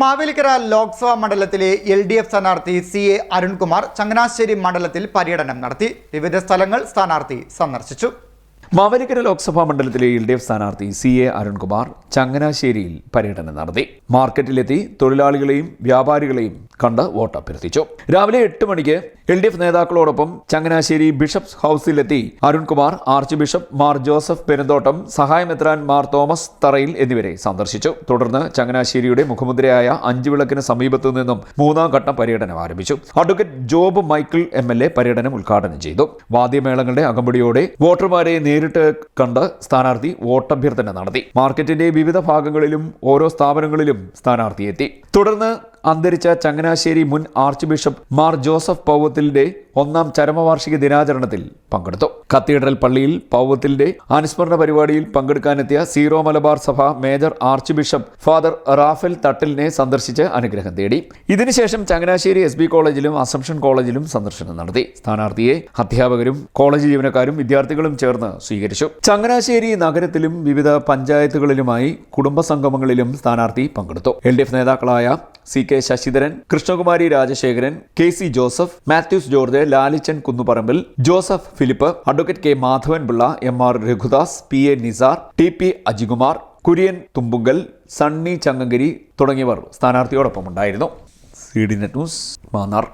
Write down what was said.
മാവേലിക്കര ലോക്സഭാ മണ്ഡലത്തിലെ L D F സ്ഥാനാർത്ഥി C A Arunkumar Changanassery മണ്ഡലത്തിൽ പര്യടനം നടത്തി. വിവിധ സ്ഥലങ്ങൾ സ്ഥാനാർത്ഥി സന്ദർശിച്ചു. മാവേലിക്കര ലോക്സഭാ മണ്ഡലത്തിലെ എൽ ഡി എഫ് സ്ഥാനാർത്ഥി സി എ അരുൺകുമാർ ചങ്ങനാശ്ശേരിയിൽ പര്യടനം നടത്തി. മാർക്കറ്റിലെത്തി തൊഴിലാളികളെയും വ്യാപാരികളെയും കണ്ട് വോട്ട് അഭ്യർത്ഥിച്ചു രാവിലെ എട്ട് മണിക്ക് എൽ ഡി എഫ് നേതാക്കളോടൊപ്പം ചങ്ങനാശ്ശേരി ബിഷപ്സ് ഹൌസിലെത്തി Arunkumar arch bishop Mar Joseph Perumthottam സഹായമെത്രാൻ മാർ തോമസ് തറയിൽ എന്നിവരെ സന്ദർശിച്ചു. തുടർന്ന് ചങ്ങനാശ്ശേരിയുടെ മുഖമുദ്രയായ അഞ്ചു വിളക്കിന് സമീപത്തു നിന്നും മൂന്നാം ഘട്ടം പര്യടനം ആരംഭിച്ചു. Advocate Job Michael M L A പര്യടനം ഉദ്ഘാടനം ചെയ്തു. വാദ്യമേളങ്ങളുടെ അകമ്പടിയോടെ വോട്ടർമാരെ നേരിട്ട് കണ്ട് സ്ഥാനാർത്ഥി വോട്ടഭ്യർത്ഥന നടത്തി. മാർക്കറ്റിന്റെ വിവിധ ഭാഗങ്ങളിലും ഓരോ സ്ഥാപനങ്ങളിലും സ്ഥാനാർത്ഥി എത്തി. തുടർന്ന് അന്തരിച്ച ചങ്ങനാശ്ശേരി മുൻ ആർച്ച് ബിഷപ്പ് മാർ ജോസഫ് പൗവത്തിലിന്റെ ഒന്നാം ചരമവാർഷിക ദിനാചരണത്തിൽ പങ്കെടുത്തു. കത്തീഡ്രൽ പള്ളിയിൽ പൗവത്തിലിന്റെ അനുസ്മരണ പരിപാടിയിൽ പങ്കെടുക്കാനെത്തിയ Syro Malabar Sabha major archbishop father Raphael തട്ടിലിനെ സന്ദർശിച്ച് അനുഗ്രഹം തേടി. ഇതിനുശേഷം ചങ്ങനാശ്ശേരി എസ് കോളേജിലും അസംഷൻ കോളേജിലും സന്ദർശനം നടത്തി. സ്ഥാനാർത്ഥിയെ അധ്യാപകരും കോളേജ് ജീവനക്കാരും വിദ്യാർത്ഥികളും ചേർന്ന് സ്വീകരിച്ചു. ചങ്ങനാശ്ശേരി നഗരത്തിലും വിവിധ പഞ്ചായത്തുകളിലുമായി കുടുംബ സംഗമങ്ങളിലും സ്ഥാനാർത്ഥി പങ്കെടുത്തു. എൽ ഡി എഫ് നേതാക്കളായ C K Sasidharan Krishnakumari Rajasekharan K C Joseph Mathews George Lalichan Kunnuparambil Joseph Philip advocate K Madhavan Pillai M R Raghudas P A Nisar T P Ajikumar Kurian Thumpunkal Sunny Changankiri തുടങ്ങിയവർ സ്ഥാനാർത്ഥിയോടൊപ്പം ഉണ്ടായിരുന്നു C D net news Mannar.